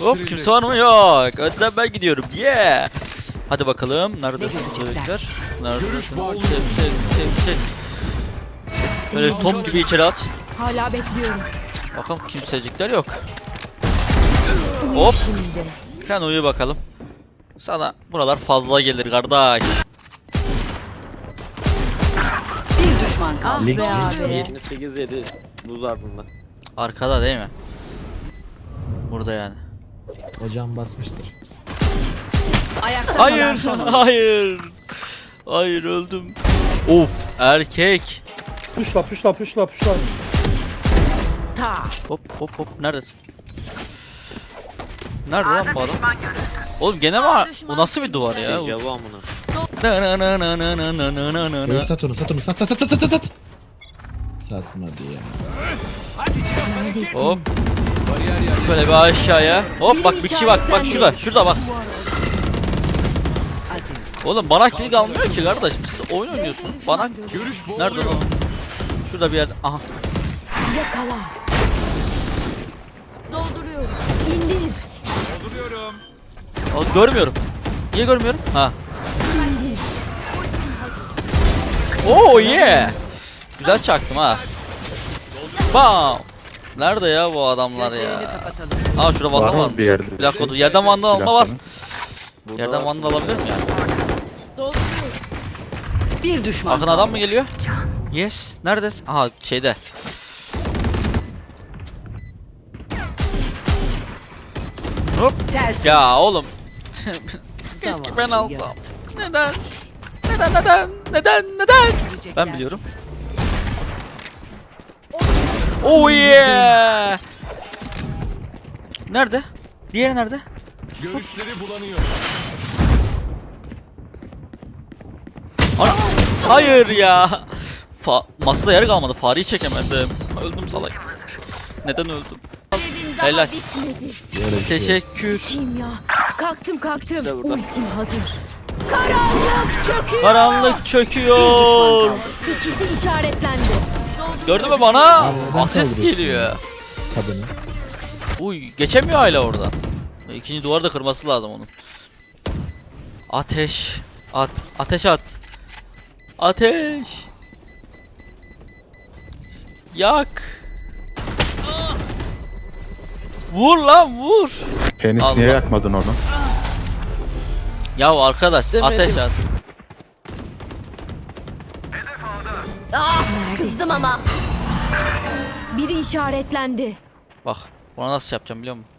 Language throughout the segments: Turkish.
Hop kimse var mı? Yok. Önden ben gidiyorum. Yeah. Hadi bakalım. Nerede çocuklar? Nerede? Böyle top gibi içeri at. Hala bekliyorum. Bakalım kimsecikler yok. Hop. Sen uyu bakalım. Sana buralar fazla gelir kardeş. Bir düşman kaldı. Ah Lig- be abi. 78 7 buz ardında. Arkada değil mi? Burada yani. Hocam basmıştır. Ayakta Hayır, hayır. Hayır öldüm. Of, erkek. Puşla puşla puşla puşla. Ta. Hop hop hop neredesin? Nerede lan bu adam? Oğlum gene mi? Bu nasıl bir duvar ya? Dejavu amına. Na na na na na na na na na na. Sat onu sat onu sat sat sat sat sat sat. Satmadı ya. Hop. Böyle bir aşağıya. Hop bak bir kişi bak bak şurada şurada bak. Oğlum bana kill kalmıyor ki kardeşim siz oyun oynuyorsunuz. Bana nerede lan? Şurada bir yerde. Aha. Yakala. Dolduruyorum. İndir. Dolduruyorum. O, görmüyorum. Niye görmüyorum? Ha. İndir. Oo yeah. Güzel çaktım ha. Bam. Nerede ya bu adamlar ya? kapatalım. Aa şurada vandal var. bir yerde? Bir dakika dur. Yerden vandal alma var. Burada Yerden vandal alabilir miyim ya? Bir düşman Akın kaldı. adam mı geliyor? Yes. Neredesin? Aha şeyde. Hop. Ters. Ya oğlum. Keşke ben alsam. Neden? Neden neden? Neden neden? Ben biliyorum. Oh yeah! Nerede? Diğeri nerede? Görüşleri bulanıyor. Ana! Hayır ya. Fa masada yer kalmadı. Fareyi çekemedim. Öldüm salak. Neden öldüm? Helal. bitmedi. Teşekkür. Kim ya? Kalktım kalktım. İşte. Ultim hazır. Karanlık çöküyor. Karanlık çöküyor. İkisi işaretlendi. Gördün mü bana? Abi neden Asist kaldırıyorsun geliyor. Kadını. Uy geçemiyor hala oradan. İkinci duvarı da kırması lazım onun. Ateş. At. Ateş at. Ateş. Yak. Vur lan vur. Penis Allah. niye yakmadın onu? Ya arkadaş Demedim. ateş at. Kızdım ama. Biri işaretlendi. Bak ona nasıl yapacağım biliyor musun?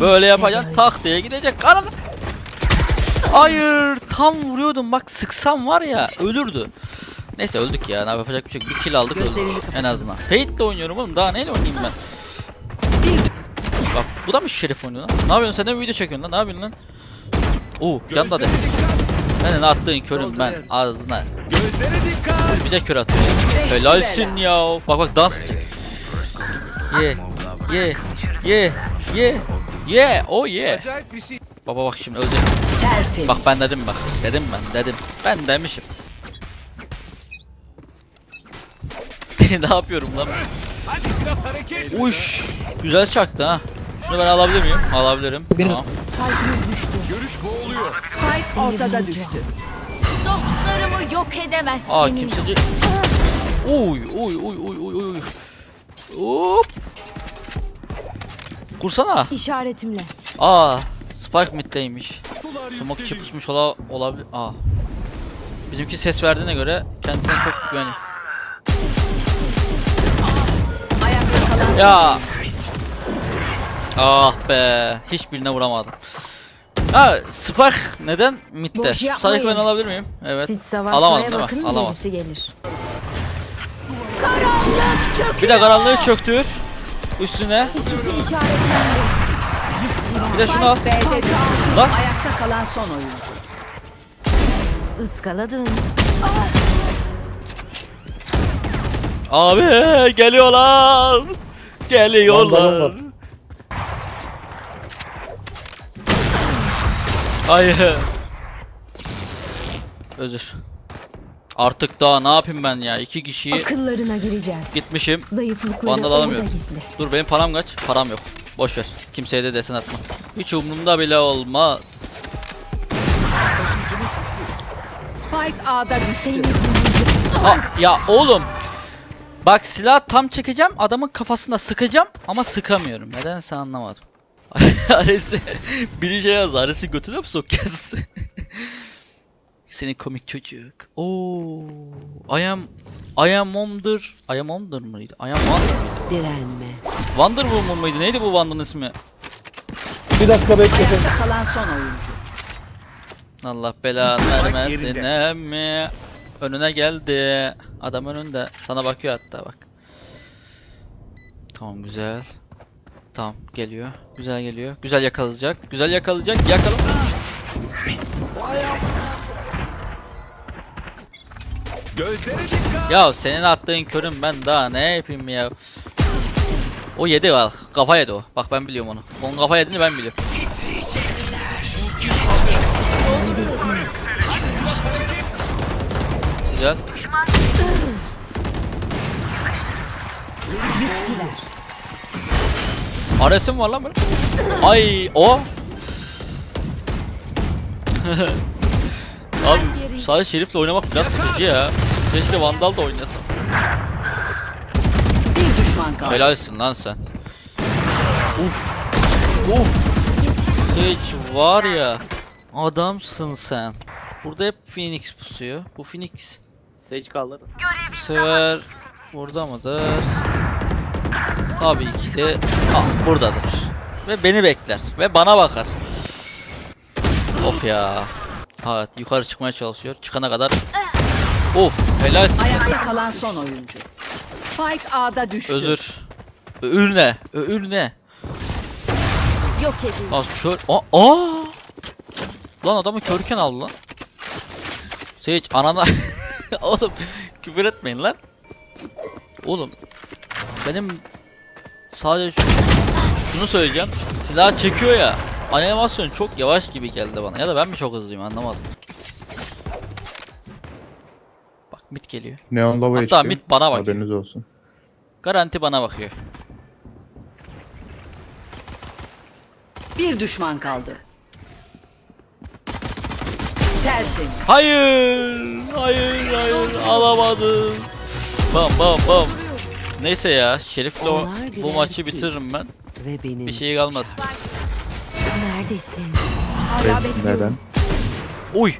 Böyle yapacaksın tak diye gidecek karan. Hayır tam vuruyordum bak sıksam var ya ölürdü. Neyse öldük ya ne yapacak bir şey. Bir kill aldık öldük en azından. Fate'le oynuyorum oğlum daha neyle oynayayım ben? Bak bu da mı şerif oynuyor lan? Ne yapıyorsun sen de mi video çekiyorsun lan ne yapıyorsun lan? Oo yanda de. Ben de attığın körüm ben ağzına. Gözlere dikkat. Bir de kör attı. Helalsin ya. Bak bak dans edecek. Ye. Ye. Ye. Ye. Ye. Oh ye. Şey. Baba bak şimdi ölecek. Bak ben dedim bak. Dedim ben dedim. Ben demişim. ne yapıyorum lan? Hadi biraz hareket. Uş. Güzel çaktı ha. Şunu ben alabilir miyim? Alabilirim. Tamam. Spike'ımız düştü. Görüş boğuluyor. Spike ortada düştü. Dostlarımı yok edemezsiniz. Aa kimseci. Uy uy uy uy uy uy. Hop. Kursana. İşaretimle. Aa, Spike mid'deymiş. Smoke çıkmış ola olabilir. Aa. Bizimki ses verdiğine göre kendisine çok güveniyor. Ya. Ah be. Hiçbirine vuramadım. Ha, Spike neden midde? Boş. Spike ben alabilir miyim? Evet. Siz savaşmaya Alamadım değil mi? bakın Alamadım. gerisi gelir. Karanlık çöküyor. Bir de karanlığı çöktür. Üstüne. İkisi işaretlendi. Bir de şunu al. B'de düştü. Lan. Ayakta kalan son oyuncu. Iskaladın. Abi geliyorlar. Geliyorlar. Hayır. Özür. Artık daha ne yapayım ben ya? İki kişiyi Akıllarına gireceğiz. gitmişim. Zayıflıkları Vandal orada alamıyorum. gizli. Dur benim param kaç? Param yok. Boş ver. Kimseye de desen atma. Hiç umurumda bile olmaz. Spike A'da düştü. Aa, ya oğlum. Bak silah tam çekeceğim adamın kafasına sıkacağım ama sıkamıyorum. Nedense anlamadım. Ares'i biri şey yazdı. Ares'i götüne mi sokacağız? Seni komik çocuk. Oo, I am I am Wonder. I am Wonder mıydı? I am Wonder mıydı? Direnme. Wonder Woman mıydı? Neydi bu Wonder'ın ismi? Bir dakika bekle. Ayakta kalan son oyuncu. Allah belanı vermesin emmi. Önüne geldi. Adam önünde. Sana bakıyor hatta bak. Tamam güzel. Tamam geliyor. Güzel geliyor. Güzel yakalayacak. Güzel yakalayacak. Yakala. Ya senin attığın körüm ben daha ne yapayım ya. O yedi bak. Kafa yedi o. Bak ben biliyorum onu. Onun kafa yediğini ben biliyorum. Güzel. Aresim var lan. Ay o. Abi sadece Şerif'le oynamak biraz sıkıcı ya. Keşke Vandal da oynasam. Bir düşman kaldı. Helalsin lan sen. Uf. Uf. Hiç var ya. Adamsın sen. Burada hep Phoenix pusuyor. Bu Phoenix Sage kalır. bu sefer burada mıdır? Tabii ki de ah, buradadır. Ve beni bekler. Ve bana bakar. Of ya. Evet yukarı çıkmaya çalışıyor. Çıkana kadar. Of helalsin. Ayakta kalan son oyuncu. Spike A'da düştü. Özür. Öür ne? Öür ne? Yok edildi. Lan kör... Aa! Aa! Lan adamı körken aldı lan. Sage anana... Oğlum küfür etmeyin lan. Oğlum benim sadece şu- şunu söyleyeceğim. Silah çekiyor ya. Animasyon çok yavaş gibi geldi bana. Ya da ben mi çok hızlıyım anlamadım. Bak mid geliyor. Neon lava Hatta içti. mid bana bakıyor. Haberiniz olsun. Garanti bana bakıyor. Bir düşman kaldı. Tersin. Hayır, hayır, hayır, alamadım. Bam bam bam. Neyse ya, Şerif'le o, bu maçı bitiririm ben. Ve benim. Bir şey kalmaz. Neredesin? Hala bekliyorum. neden? Uy,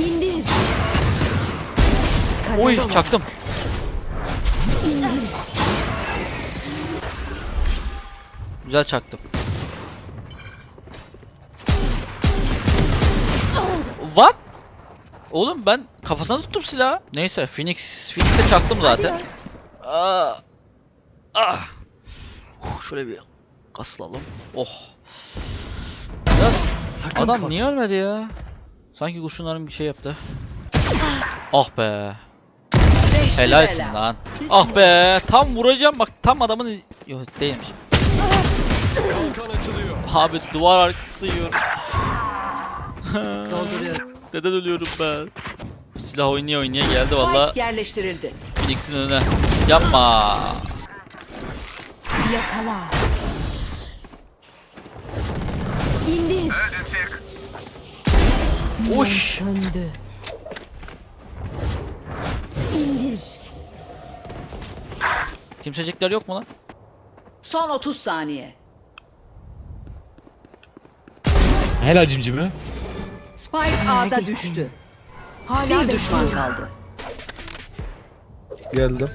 İndir. uy, çaktım. Güzel çaktım. What? Oğlum ben kafasına tuttum silahı. Neyse Phoenix Phoenix'e çaktım zaten. Aa. Ah. Uf, şöyle bir kasılalım. Oh. Ya, adam niye ölmedi ya? Sanki kurşunların bir şey yaptı. Ah be. Beşli Helalsin lan. Ah be. Tam vuracağım bak tam adamın yok değilmiş. Açılıyor. Abi duvar arkası yiyorum. Dolduruyorum. Neden ölüyorum ben? Silah oynaya oynaya geldi valla yerleştirildi. Phoenix'in önüne. Yapma. Yakala. İndir. Uş. Söndü. İndir. Kimsecikler yok mu lan? Son 30 saniye. Helal cimcime. Spike A'da düştü. Hala Bir düşman kaldı. Geldim.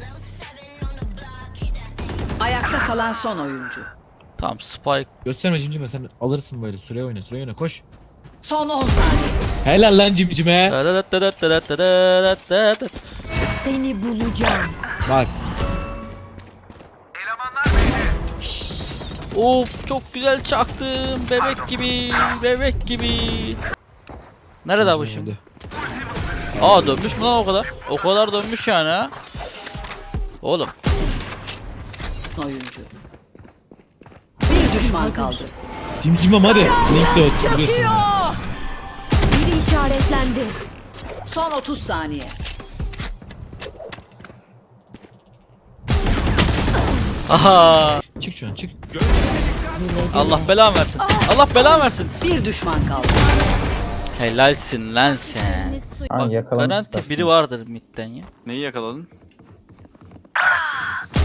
Ayakta kalan son oyuncu. Tamam Spike. Gösterme cimcime sen alırsın böyle. Süreye oyna süreye oyna koş. Son 10 saniye. Helal lan cimcime. Seni bulacağım. Bak. Of çok güzel çaktım. Bebek gibi. Bebek gibi. Nerede bu şimdi? Aa dönmüş mü lan o kadar? O kadar dönmüş yani ha. Oğlum. oyuncu. Bir düşman kaldı. Cimcimem hadi. Linkte oturuyorsun. ya. Biri işaretlendi. Son 30 saniye. Aha. Çık şu an çık. Allah belanı versin. Allah belanı versin. Bir düşman kaldı. Helalsin lan sen. Ha Bak, garanti biri vardır midden ya. Neyi yakaladın?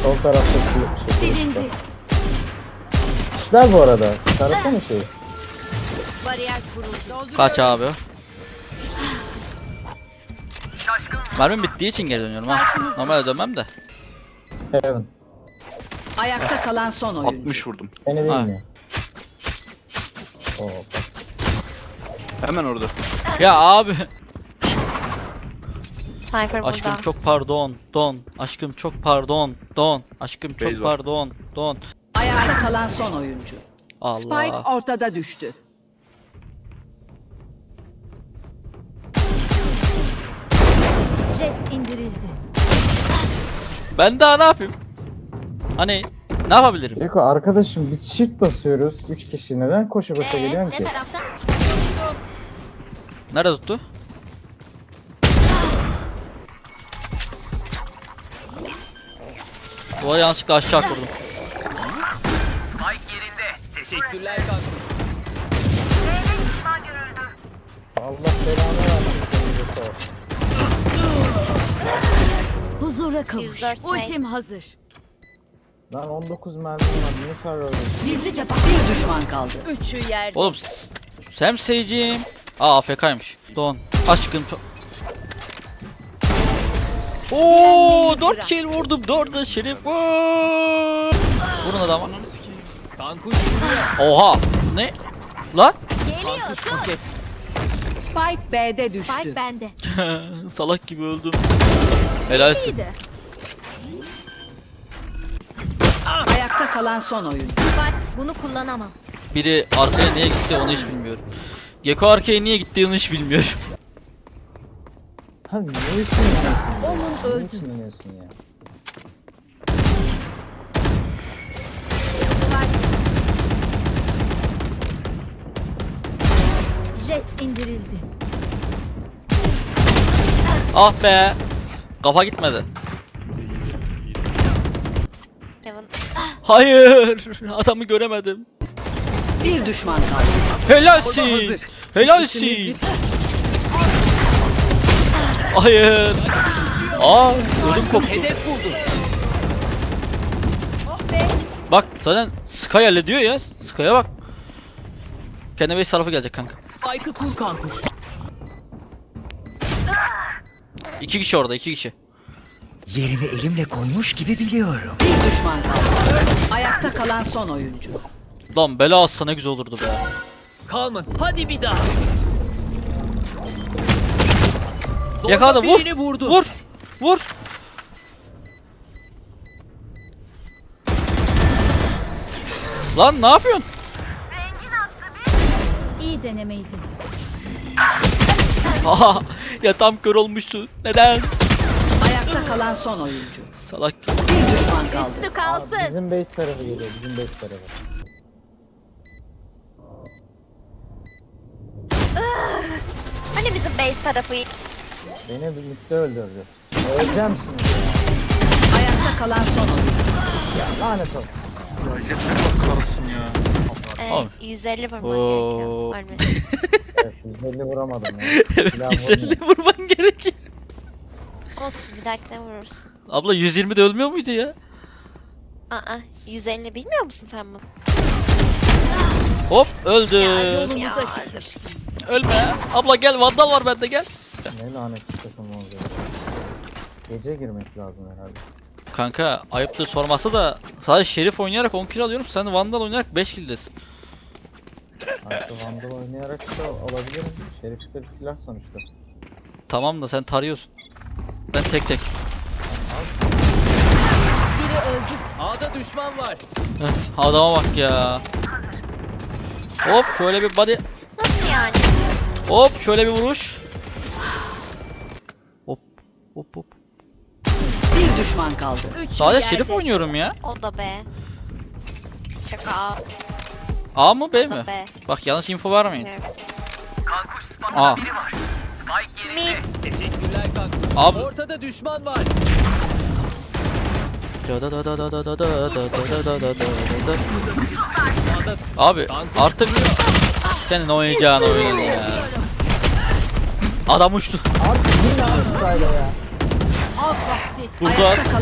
Sol tarafta bir şey. Silindi. İşler bu arada. Tarasana şeyi. Bariyer kuruldu. Kaç abi? Mermim bittiği için geri dönüyorum ha. Normalde dönmem de. Heaven. Ayakta kalan son oyuncu. 60 vurdum. Beni Ha. bilmiyor. Oo. Hemen orada. Ya abi. Sniper Aşkım çok pardon. Don. Aşkım çok pardon. Don. Aşkım çok Base var. pardon. Don. Ayakta kalan son oyuncu. Spike Allah. ortada düştü. Jet indirildi. Ben daha ne yapayım? Hani ne yapabilirim? Eko arkadaşım biz shift basıyoruz. 3 kişi neden koşu koşu Ee, geliyorsun ne ki? tarafta? Nerede tuttu? Duvara yanlışlıkla aşağı kurdum. Teşekkürler kanka. Allah belanı versin. seni de sor. Huzura kavuş. 104 şey. Ultim hazır. Lan 19 mermim var. Niye sarıyorsun? Gizlice bak. Bir düşman kaldı. Üçü yerde. Oğlum s- Sam Sage'im. Aa AFK'ymış. Don. Aşkım çok... Oo 4 kill vurdum. 4'e şerif. Vur. Vurun. Kankuş vuruyor. Oha. Ne? Lan? Geliyor. Spike B'de düştü. Spike bende. Salak gibi öldüm. Helalsin. İyiydi. Ayakta kalan son oyuncu. Spike bunu kullanamam. Biri arkaya niye gitti onu hiç bilmiyorum. Gecko arkaya niye gitti onu hiç bilmiyorum. Ha ne için? Onun Ne öldü. için yanıyorsun ya? Jet indirildi. Ah be. Kafa gitmedi. Hayır. Adamı göremedim. Bir düşman kaldı. Helalsin. Helalsin. Hayır. Aa, ödüm koptu. Hedef buldum. Bak zaten Sky hallediyor ya. Sky'a bak. Kendi base tarafı gelecek kanka. Spike'ı kur kankuş. İki kişi orada, iki kişi. Yerini elimle koymuş gibi biliyorum. Bir düşman kaldı. Ayakta kalan son oyuncu. Lan bela atsa ne güzel olurdu be. Kalman. Hadi bir daha. Yakaladı, vur. birini vurdu. Vur. Vur. Lan ne yapıyorsun? İyi denemeydi. Aha, ya tam kör olmuştu. Neden? Ayakta kalan son oyuncu. Salak. Bir düşman kaldı. Üstü kalsın. Bizim base tarafı geliyor. Bizim base tarafı. Hani bizim base tarafı Beni bir mütte öldürdü. Öleceğim şimdi. Ayakta kalan son oyuncu. Lanet olsun. e, Oğlum. 150 vurman Oo. gerekiyor. Evet, 150 vuramadım ya. Evet, Silah 150 vurman gerekiyor. Olsun bir dahakine vurursun. Abla 120 de ölmüyor muydu ya? Aa 150 bilmiyor musun sen bunu? Hop öldü. Ya, Ölme. Abla gel vandal var bende gel. Ne lanet bir takım olacak. Gece girmek lazım herhalde. Kanka ayıptır sorması da sadece şerif oynayarak 10 kill alıyorum. Sen vandal oynayarak 5 kill'desin. Artık Vandal oynayarak da olabilirim. Şerif de bir silah sonuçta. Tamam da sen tarıyorsun. Ben tek tek. Biri öldü. A'da düşman var. Heh, adama bak ya. Hop şöyle bir body yani. Hop şöyle bir vuruş. Hop hop hop. Bir düşman kaldı. Üç Sadece yerde. şerif oynuyorum ya. O da B. Şaka. A mı B mi? B. Bak yanlış info var vermeyin. Kankuş spamda biri var. Spike yerinde. Teşekkürler kankuş. Abi. Ortada düşman var. Abi artık senin oynayacağın oyun ya. Adam uçtu. Abi yine ya. Burada Ayakta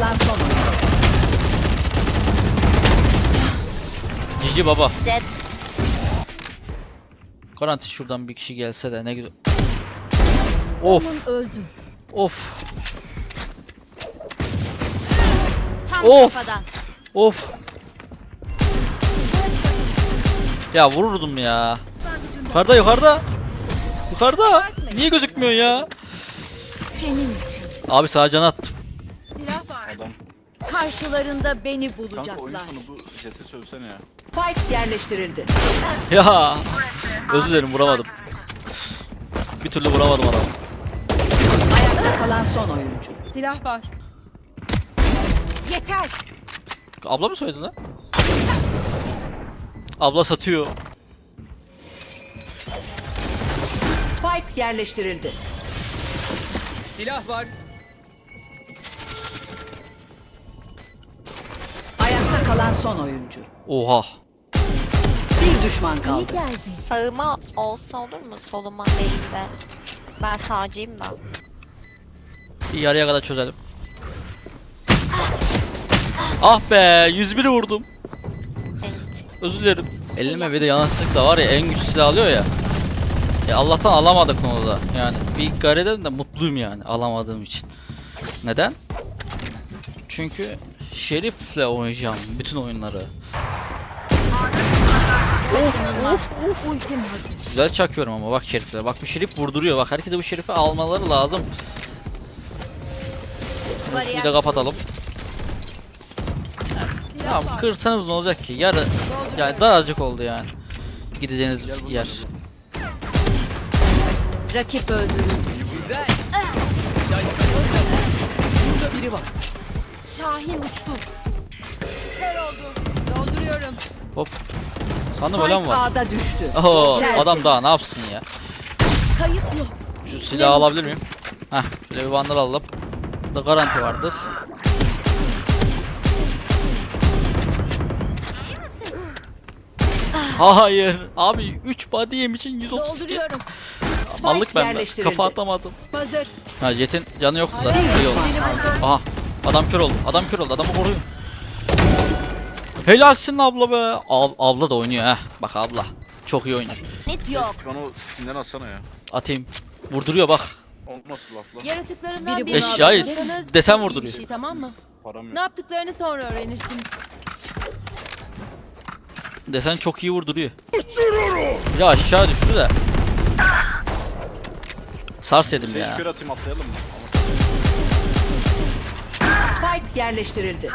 baba. Jet. Garanti şuradan bir kişi gelse de ne güzel. Of Öldü. of Of. of. Ya vururdum ya. Yukarıda yukarıda. Yukarıda. Niye gözükmüyor ya? Senin için. Abi sağa can attım. Adam. Karşılarında beni Kanka oyun bulacaklar. sonu bu jeti sövsene ya. Spike yerleştirildi. Ya. Özür dilerim vuramadım. Bir türlü vuramadım adamı. Ayakta kalan son oyuncu. Silah var. Yeter. Abla mı söyledi lan? Abla satıyor. Spike yerleştirildi. Silah var. Ayakta kalan son oyuncu. Oha. Bir düşman İyi kaldı. geldi. Sağıma olsa olur mu? Soluma değil de. Ben sağcıyım da. Bir yarıya kadar çözelim. Ah be 101 vurdum. Evet. Özür dilerim. Elime bir de yanlışlıkla var ya en güçlü silah alıyor ya. Ya Allah'tan alamadık onu da. Yani bir gareden de mutluyum yani alamadığım için. Neden? Çünkü Şerif'le oynayacağım bütün oyunları. Kaçınılmaz. Ultim hazır. Güzel çakıyorum ama bak Şerif'le. Bak bu Şerif vurduruyor. Bak herkese bu Şerif'i almaları lazım. Bir de kapatalım. Tamam kırsanız ne olacak ki? Yarı yani daracık oldu yani. Gideceğiniz yer. Rakip öldürüldü. Güzel. Şaşkın orada. Şurada biri var. Şahin uçtu. Kör oldu. Dolduruyorum. Hop. Sandım ölen Spike var. A'da düştü. Oo, Tertemiz. adam daha ne yapsın ya? Kayıp yok. Şu silahı alabilir miyim? Heh, şöyle bir vandal alalım. Burada garanti vardır. Hayır. Abi 3 body yem için 130 Dolduruyorum. Allık bende. Kafa atamadım. Hazır. Ha Jet'in canı yoktu da. İyi oldu. Aha. Adam kör oldu. Adam kör oldu. Adamı koruyor. Helalsin abla be. Ab abla da oynuyor ha. Bak abla. Çok iyi oynuyor. Net yok. Bana o skinden atsana ya. Atayım. Vurduruyor bak. O nasıl laf lan? Yaratıklarından Biri birini Eşyayı desen vurduruyor. bir Şey, tamam mı? Param yok. Ne yaptıklarını sonra öğrenirsiniz. Desen çok iyi vurduruyor. Ya aşağı düştü de. Sars yedim Sage ya. kör atayım atlayalım mı? Spike yerleştirildi.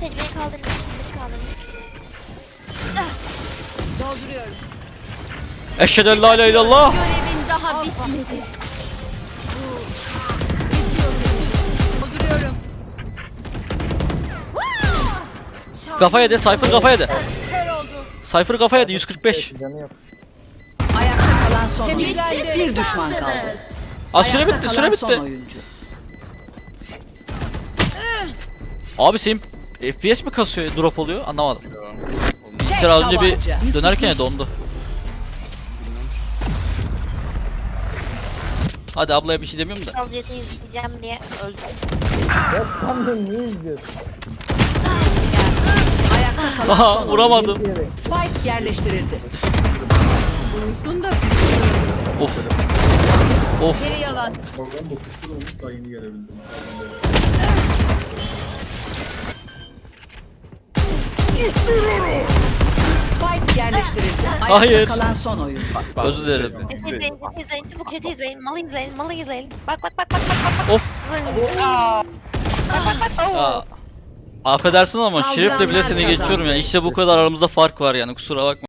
Secdeyi kaldırmış. Şimdi kaldırmış. Dolduruyorum. Eşhedü en la ilahe illallah. Görevin daha bitmedi. Dolduruyorum. Kafa yedi. Cypher kafa yedi. Cypher kafa yedi. 145. Canı yok. Son oyuncu. Temizlendi. Bir düşman kaldı. Aa süre Ayakta bitti. kalan Süre son bitti. oyuncu. Abi senin FPS mi kasıyor? Drop oluyor? Anlamadım. İşte az önce bir dönerken ya dondu. Hadi ablaya bir şey demiyorum da. Kal jeti izleyeceğim diye öldüm. De niye izliyorsun? Ayakta kalan Aha son oyuncu. vuramadım. Spike yerleştirildi. Uyusun da Of. Of. geri yalan. Spike yerleştirildi. Ayakta Hayır. kalan son oyuncu. Özür dilerim. Jet izleyin, jet izleyin. Çabuk izleyin. Malı izleyin, malı izleyin. Bak bak bak bak bak bak. Of. Zın. Aa. Bak bak bak. Oo. Aa, affedersin ama Şerif'le bile seni geçiyorum ya. İşte bu kadar aramızda fark var yani kusura bakma.